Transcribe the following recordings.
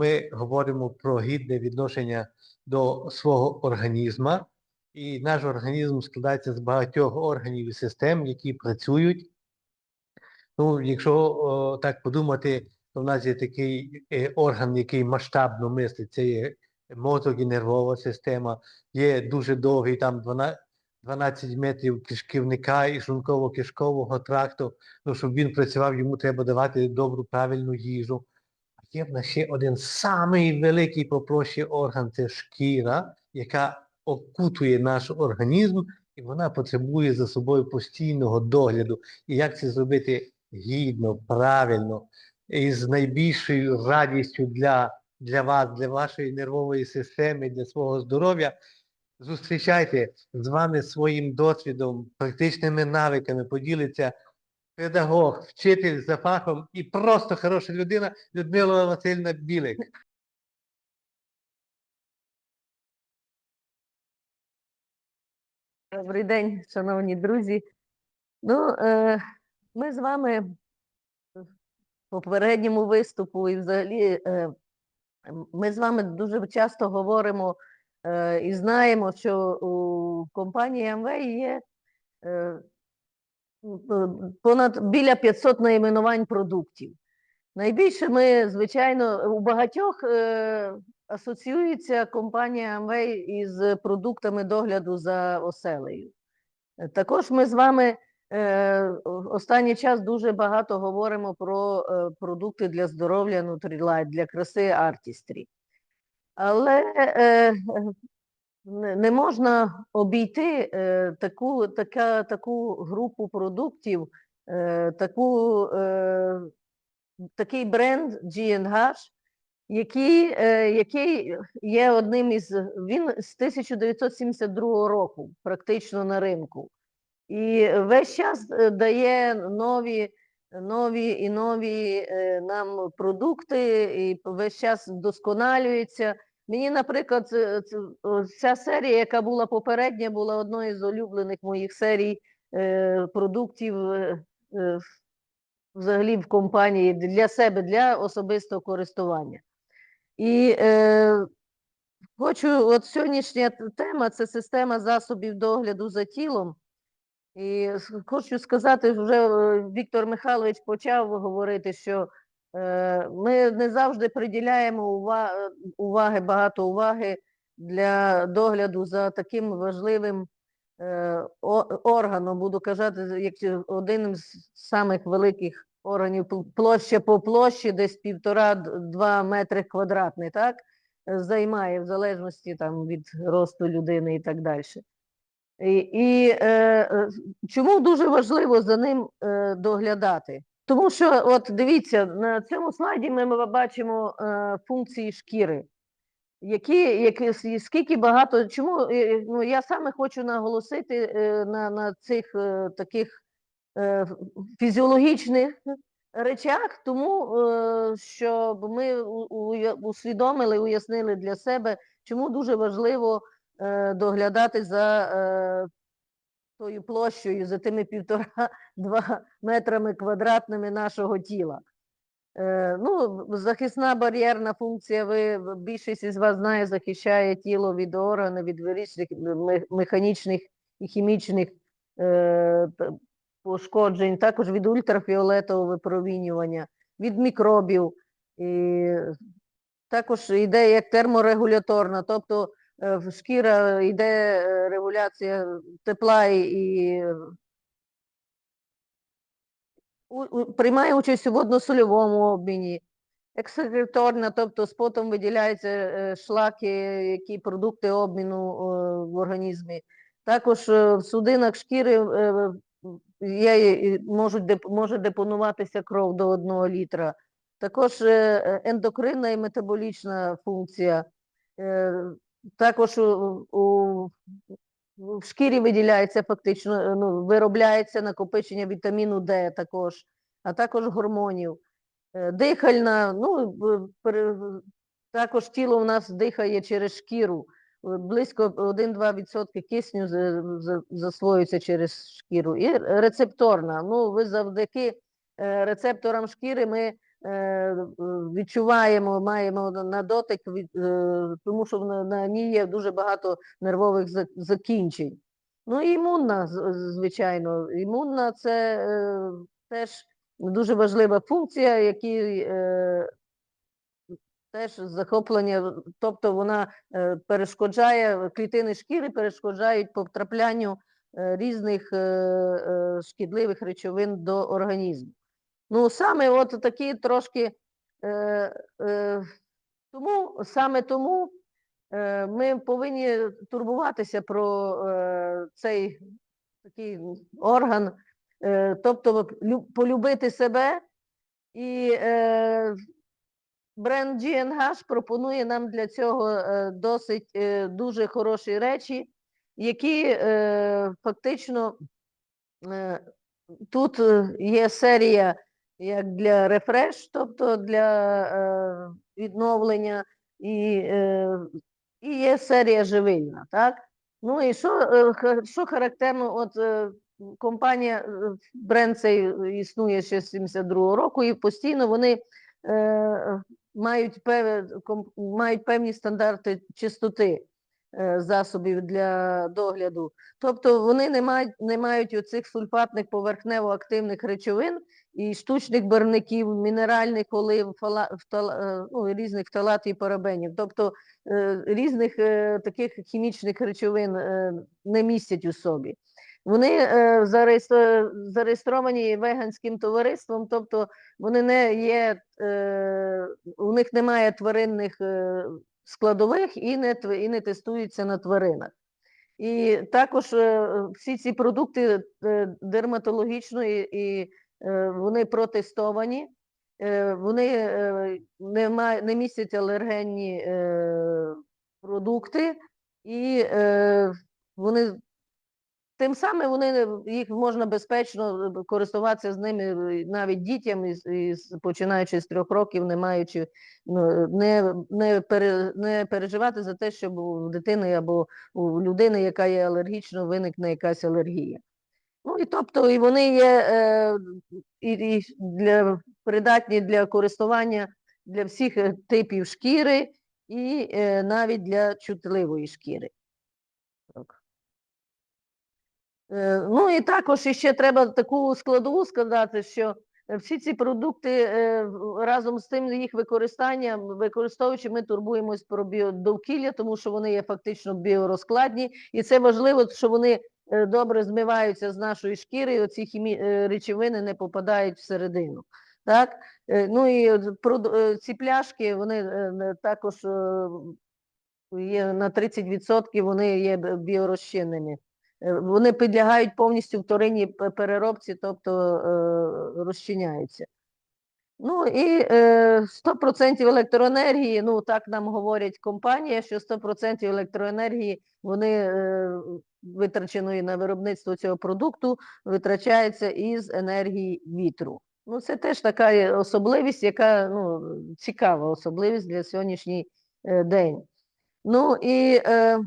ми говоримо про гідне відношення до свого організму. І наш організм складається з багатьох органів і систем, які працюють. Ну, якщо о, так подумати, то в нас є такий е, орган, який масштабно мислить, це є мозок і нервова система. Є дуже довгий, там 12, 12 метрів кишківника і шлунково-кишкового тракту. Ну, щоб він працював, йому треба давати добру, правильну їжу. Є в нас ще один самий великий попроще орган це шкіра, яка окутує наш організм, і вона потребує за собою постійного догляду. І як це зробити гідно, правильно, і з найбільшою радістю для, для вас, для вашої нервової системи, для свого здоров'я. Зустрічайте з вами своїм досвідом, практичними навиками, поділиться педагог, вчитель за фахом і просто хороша людина Людмила Васильівна Білик. Добрий день, шановні друзі. Ну, е, ми з вами в попередньому виступу і взагалі е, ми з вами дуже часто говоримо е, і знаємо, що у компанії Amway є понад біля 500 найменувань продуктів. Найбільше ми, звичайно, у багатьох е, асоціюється компанія Amway із продуктами догляду за оселею. Також ми з вами е, останній час дуже багато говоримо про е, продукти для здоров'я Nutrilite, для краси Artistry. Але е, не можна обійти е, таку, така, таку групу продуктів, е, таку, е, такий бренд G&H, який, який є одним із він з 1972 року, практично на ринку. І весь час дає нові, нові і нові нам продукти, і весь час вдосконалюється. Мені, наприклад, ця серія, яка була попередня, була одною з улюблених моїх серій е, продуктів е, е, взагалі в компанії для себе, для особистого користування. І е, хочу, от сьогоднішня тема це система засобів догляду за тілом. І хочу сказати, вже Віктор Михайлович почав говорити, що ми не завжди приділяємо уваги, багато уваги для догляду за таким важливим е, органом, буду казати, як один з самих великих органів, пл- площа по площі, десь півтора-два метри квадратний, так? е, Займає в залежності там від росту людини і так далі. І, і е, е, чому дуже важливо за ним е, доглядати? Тому що, от дивіться, на цьому слайді ми, ми бачимо е, функції шкіри, які, які скільки багато. Чому е, ну, я саме хочу наголосити е, на, на цих е, таких е, фізіологічних речах, тому е, щоб ми усвідомили, уяснили для себе, чому дуже важливо е, доглядати за е, тою площею, за тими півтора-два метрами квадратними нашого тіла. Е, ну, захисна бар'єрна функція, ви більшість із вас знає, захищає тіло від органів, від вирічних механічних і хімічних е, пошкоджень, також від ультрафіолетового випромінювання, від мікробів. І також йде як терморегуляторна, тобто в шкіра йде е, регуляція тепла і, приймає участь у водно-сольовому обміні. Екскреторна, тобто з потом виділяються е, шлаки, які продукти обміну е, в організмі. Також е, в судинах шкіри е, є, можуть може депонуватися кров до 1 літра. Також е, е, ендокринна і метаболічна функція. Також у, у, в шкірі виділяється фактично, е, ну, виробляється накопичення вітаміну Д також, а також гормонів. Е, Дихальна, ну, також тіло у нас дихає через шкіру. Е, Близько 1-2% кисню за- за- засвоюється через шкіру. І рецепторна. Ну, ви завдяки рецепторам шкіри ми відчуваємо, маємо на- дотик, е, тому що на, ній є дуже багато нервових закінчень. Ну і імунна, звичайно. Імунна це е, теж дуже важлива функція, які е, теж захоплення, тобто вона е, перешкоджає, клітини шкіри перешкоджають потраплянню е, різних е, е, шкідливих речовин до організму. Ну, саме от такі трошки, е, е, тому, саме тому е, ми повинні турбуватися про е, цей такий орган, е, тобто полюбити себе. І е, бренд GNH пропонує нам для цього е, досить е, дуже хороші речі, які е, фактично е, тут е, є серія як для рефреш, тобто для е, відновлення, і, е, і є серія живильна. Так? Ну і що, е, що характерно, от е, компанія, е, бренд цей існує ще з 72-го року, і постійно вони е, мають, пев, мають певні стандарти чистоти засобів для догляду. Тобто вони не мають, не мають оцих сульфатних поверхнево-активних речовин і штучних барвників, мінеральних олив, фала, фтала- е, ну, різних фталатів і парабенів. Тобто е, різних е, таких хімічних речовин е, не містять у собі. Вони е, зареєстро- зареєстровані веганським товариством, тобто вони не є, е, у них немає тваринних е, складових і не, і не тестуються на тваринах. І також е, всі ці продукти дерматологічної дерматологічно і, е, вони протестовані, е, вони е, не, має, не містять алергенні е, продукти, і е, вони Тим самим вони їх можна безпечно е, користуватися з ними е, навіть дітям, із, починаючи з трьох років, не маючи ну, не, не, пере, не переживати за те, щоб у дитини або у людини, яка є алергічна, виникне якась алергія. Ну і тобто і вони є е, і, і для, придатні для користування для всіх е, типів шкіри і е, навіть для чутливої шкіри. Так. Е, Ну і також іще треба таку складову сказати, що е, всі ці продукти е, разом з тим їх використанням, використовуючи, ми турбуємось про біодовкілля, тому що вони є фактично біорозкладні, і це важливо, що вони е, добре змиваються з нашої шкіри, і оці хімі... е, речовини не попадають всередину. Так? Е, Ну і е, ці пляшки, вони е, також е, є на 30% вони є біорозчинними. Е, Вони підлягають повністю вторинній переробці, тобто е, розчиняються. Ну і е, 100% електроенергії, ну так нам говорять компанія, що 100% електроенергії вони е, витраченої на виробництво цього продукту витрачається із енергії вітру. Ну, це теж така особливість, яка ну, цікава особливість для сьогоднішній е, день. Ну і е, е,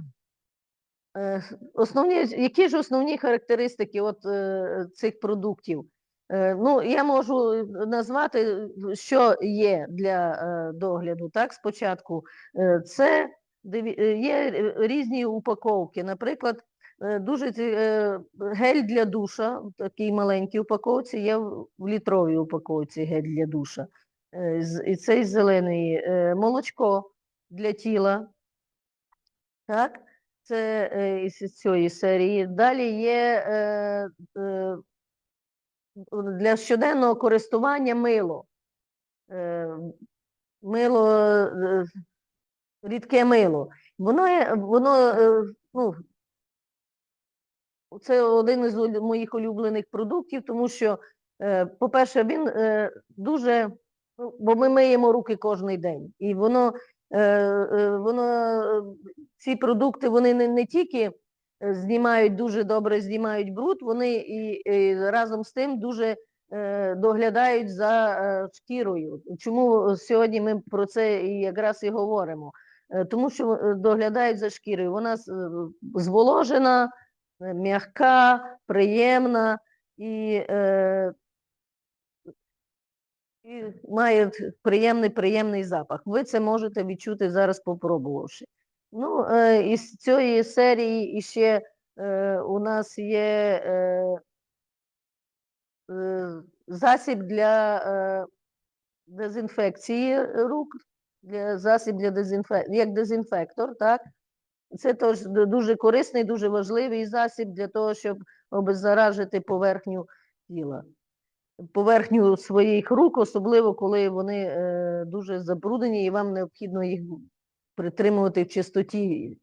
основні, які ж основні характеристики от, е, цих продуктів? Е, ну, я можу назвати, що є для е, догляду. Так, спочатку Е, це е, є е, різні упаковки. Наприклад, е, дуже е, гель для душа, в такій маленькій упаковці, є в літровій упаковці гель для душа. Е, І цей зелений е, молочко для тіла. Так, це е, із цієї серії. Далі є е, е, для щоденного користування мило. Мило, рідке мило. Воно, воно ну, це один із моїх улюблених продуктів, тому що, по-перше, він е, дуже, ну, бо ми миємо руки кожен день, і воно, воно ці продукти вони не, не тільки е, знімають дуже добре, знімають бруд, вони і, і разом з тим дуже е, доглядають за е, шкірою. Чому сьогодні ми про це і якраз і говоримо? Тому що доглядають за шкірою. Вона зволожена, м'яка, приємна і е, і має приємний приємний запах. Ви це можете відчути зараз, попробувавши. Ну, е, із цієї серії іще е, у нас є е, засіб для дезінфекції рук, засіб для дезінфек... як дезінфектор, так? Це теж дуже корисний, дуже важливий засіб для того, щоб обеззаражити поверхню тіла. Поверхню своїх рук, особливо коли вони дуже забруднені і вам необхідно їх притримувати в чистоті.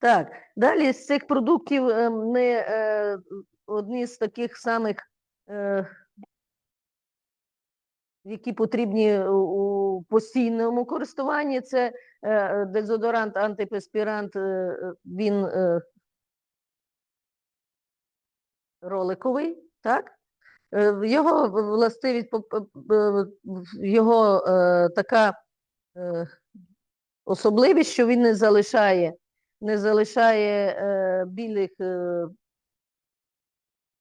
Так, далі з цих продуктів е, ми е, одні з таких самих, е, які потрібні у, постійному користуванні, це е, дезодорант, антипреспірант, е, він е, роликовий, так? Е, Його властивість, е, його е, така е, особливість, що він не залишає, не залишає е, білих е,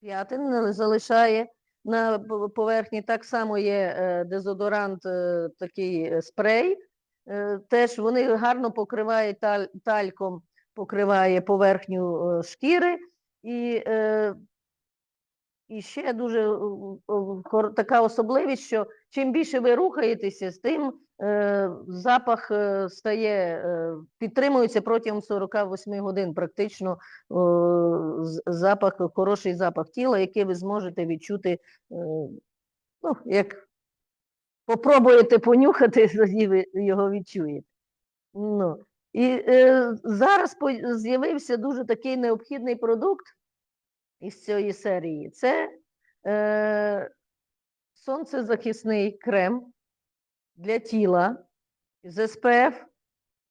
п'ятин, не залишає на поверхні. Так само є е, дезодорант, е, такий е, спрей. Е, Теж вони гарно покривають таль- тальком, покриває поверхню е, шкіри. І, е, і ще дуже е, така особливість, що чим більше ви рухаєтеся, з тим запах е, стає, е, підтримується протягом 48 годин. Практично запах, хороший запах тіла, який ви зможете відчути, е, ну, як попробуєте понюхати, тоді ви його відчуєте. Ну, і е, зараз з'явився дуже такий необхідний продукт із цієї серії. Це е, сонцезахисний крем для тіла з SPF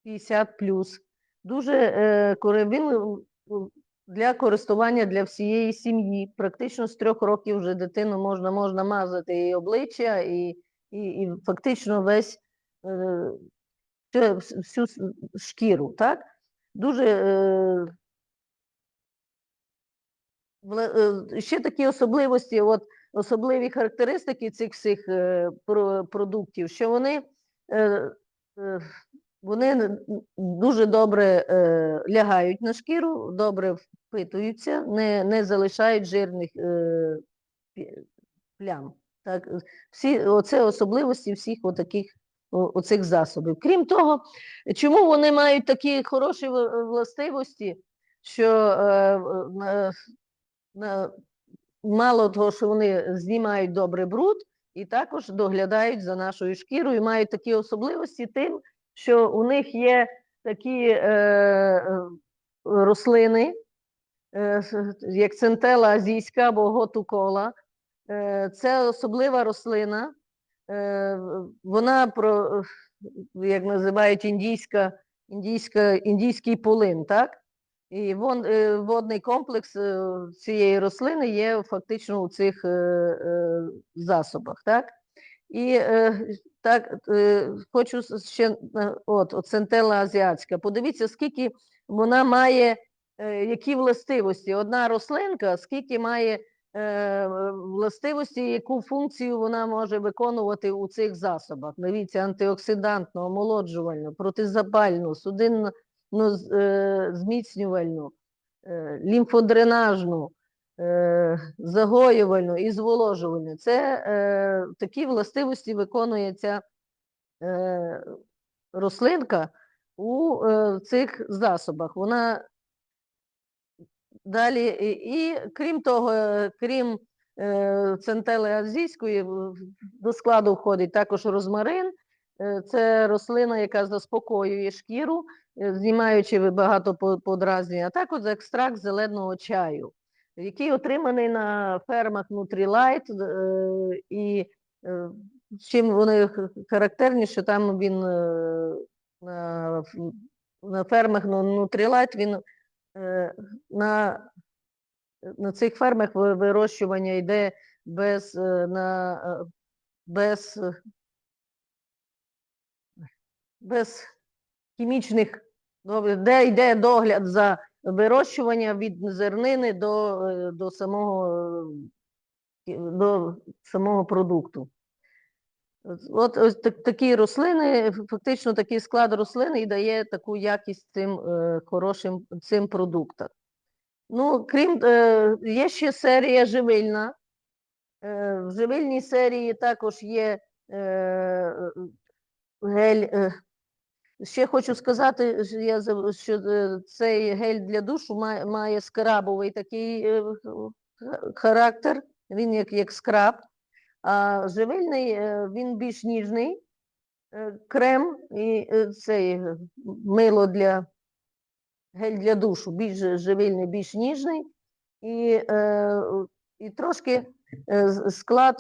50+. Дуже е, м, для користування для всієї сім'ї. Практично з трьох років вже дитину можна, можна мазати і обличчя, і, і, і фактично весь е, всю, шкіру. Так? Дуже е, ще такі особливості, от особливі характеристики цих всіх е, продуктів, що вони, е, е, вони дуже добре лягають на шкіру, добре впитуються, не, не залишають жирних плям. Так, всі, оце особливості всіх отаких оцих засобів. Крім того, чому вони мають такі хороші властивості, що е, на, на, мало того, що вони знімають добре бруд, і також доглядають за нашою шкірою, мають такі особливості тим, що у них є такі е, е, рослини, е, як центела азійська або готукола. Е, Це особлива рослина. Е, Вона про, як називають індійська, індійська, індійський полин, так? І вон, е, водний комплекс е, цієї рослини є фактично у цих е, засобах, так? І так, хочу ще, от, от центела азіатська. Подивіться, скільки вона має, які властивості. Одна рослинка, скільки має властивості, яку функцію вона може виконувати у цих засобах. Дивіться, антиоксидантну, омолоджувальну, протизапальну, судинно ну, е, зміцнювальну, е, лімфодренажну, е, загоювальну і зволожувальну. Це такі властивості виконує ця е, рослинка у цих засобах. Вона далі, і, крім того, крім центели азійської, до складу входить також розмарин. Е, Це рослина, яка заспокоює шкіру, е, знімаючи багато по- подразнень, а також екстракт зеленого чаю, який отриманий на фермах Nutrilite, е, і чим вони характерні, що там він на, на фермах Nutrilite, він на, на цих фермах вирощування йде без, на, без, без хімічних, де йде догляд за вирощування від зернини до, е, до, самого, е, до самого продукту. От ось так, такі рослини, фактично такий склад рослин і дає таку якість цим е, хорошим цим продуктам. Ну, крім е, є ще серія живильна. Е, в живильній серії також є е, гель. Е, ще хочу сказати, що, е, цей гель для душу має, скрабовий такий е, характер, він як, як скраб. А живильний е, він більш ніжний крем і цей мило для гель для душу, більш живильний, більш ніжний. І, і трошки склад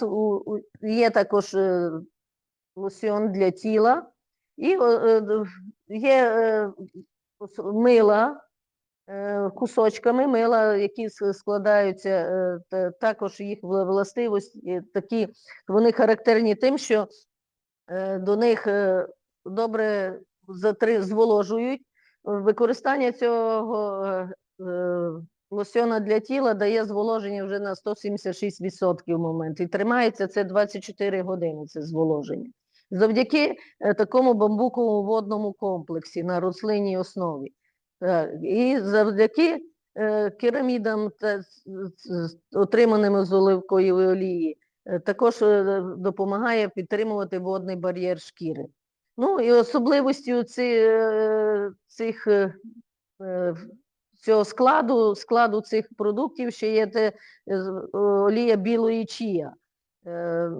є також лосьон для тіла, і е, е, є е, мила кусочками мила, які складаються, також їх властивості такі, вони характерні тим, що до них добре зволожують. Використання цього лосьона для тіла дає зволоження вже на 176% в момент. І тримається це 24 години, це зволоження. Завдяки е, такому бамбуковому водному комплексі на рослинній основі. І завдяки е, керамідам, та, з- оливкової олії, е, також е, допомагає підтримувати водний бар'єр шкіри. Ну і е, цих е, е, цього складу, складу цих продуктів ще є те, е, олія білої чія. Е,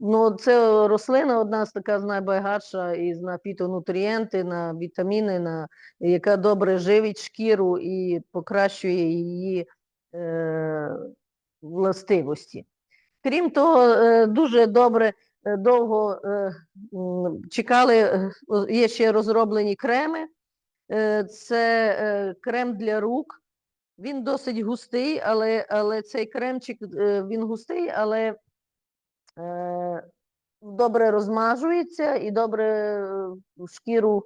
Ну, це рослина одна з така найбагатша із на фітонутрієнти, на вітаміни, на, яка добре живить шкіру і покращує її е, властивості. Крім того, е, дуже добре е, довго чекали, є ще розроблені креми. Це крем для рук. Він досить густий, але, але цей кремчик він густий, але добре розмажується і добре е, в шкіру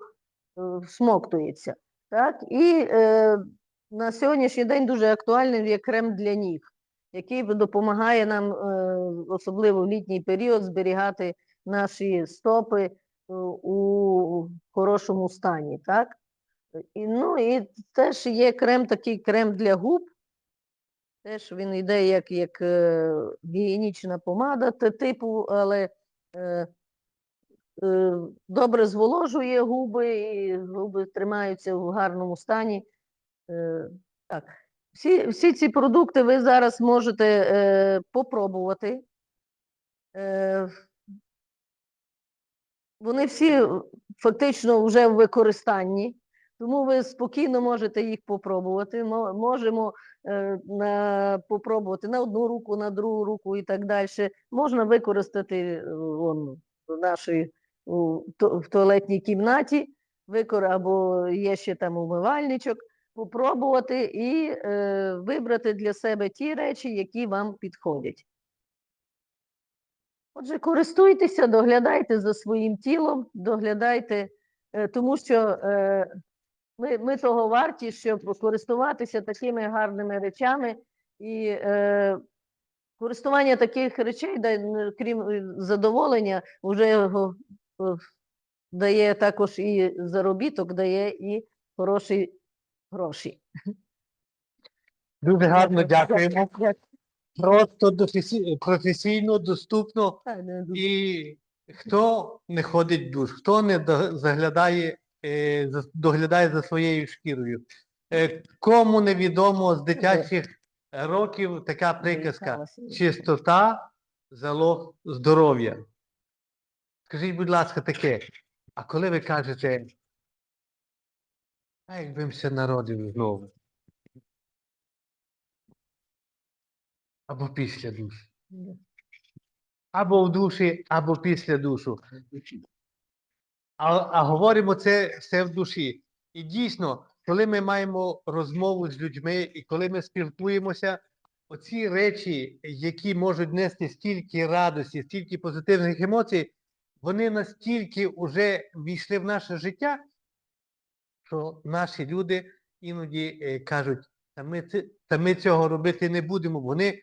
е, всмоктується. Так? І е, на сьогоднішній день дуже актуальним є крем для ніг, який допомагає нам, е, особливо в літній період, зберігати наші стопи е, у хорошому стані. Так? І, ну, і теж є крем, такий крем для губ. Теж він йде як, як е, гігієнічна помада типу, але е, е, добре зволожує губи, і губи тримаються в гарному стані. Е, так. Всі, всі ці продукти ви зараз можете е, попробувати. Е, вони всі фактично вже в використанні, тому ви спокійно можете їх попробувати. Можемо е, попробувати на одну руку, на другу руку і так далі. Можна використати е, вон, в нашій в туалетній кімнаті, або є ще там умивальничок, попробувати і е, вибрати для себе ті речі, які вам підходять. Отже, користуйтеся, доглядайте за своїм тілом, доглядайте, е, тому що е, ми, ми того варті, щоб користуватися такими гарними речами. І е, користування таких речей, да, крім е, задоволення, вже його е, дає також і заробіток, дає і хороші гроші. Дуже гарно дякуємо. Просто професійно, доступно. І хто не ходить в душ, хто не заглядає, е, доглядає за своєю шкірою. Е, Кому невідомо з дитячих років така приказка чистота залог здоров'я. Скажіть, будь ласка, таке, а коли ви кажете, а якби все народив знову? Або після душу. Або в душі, або після душу. А, а говоримо це все в душі. І дійсно, коли ми маємо розмову з людьми, і коли ми спілкуємося, оці речі, які можуть нести стільки радості, стільки позитивних емоцій, вони настільки вже війшли в наше життя, що наші люди іноді е, кажуть, та ми, та ми цього робити не будемо. Вони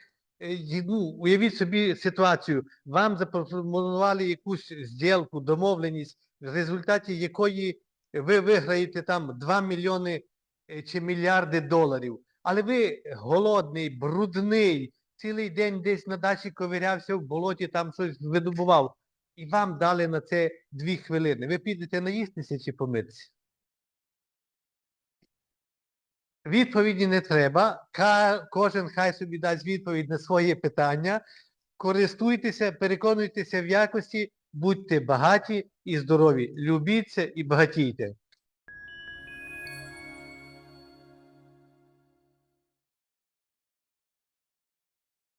ну, уявіть собі ситуацію, вам запропонували якусь зділку, домовленість, в результаті якої ви виграєте там 2 мільйони е, чи мільярди доларів. Але ви голодний, брудний, цілий день десь на дачі ковирявся в болоті, там щось видобував. І вам дали на це дві хвилини. Ви підете наїстися чи помитися? Відповіді не треба. Кожен хай собі дасть відповідь на своє питання. Користуйтеся, переконуйтеся в якості, будьте багаті і здорові. Любіться і багатійте.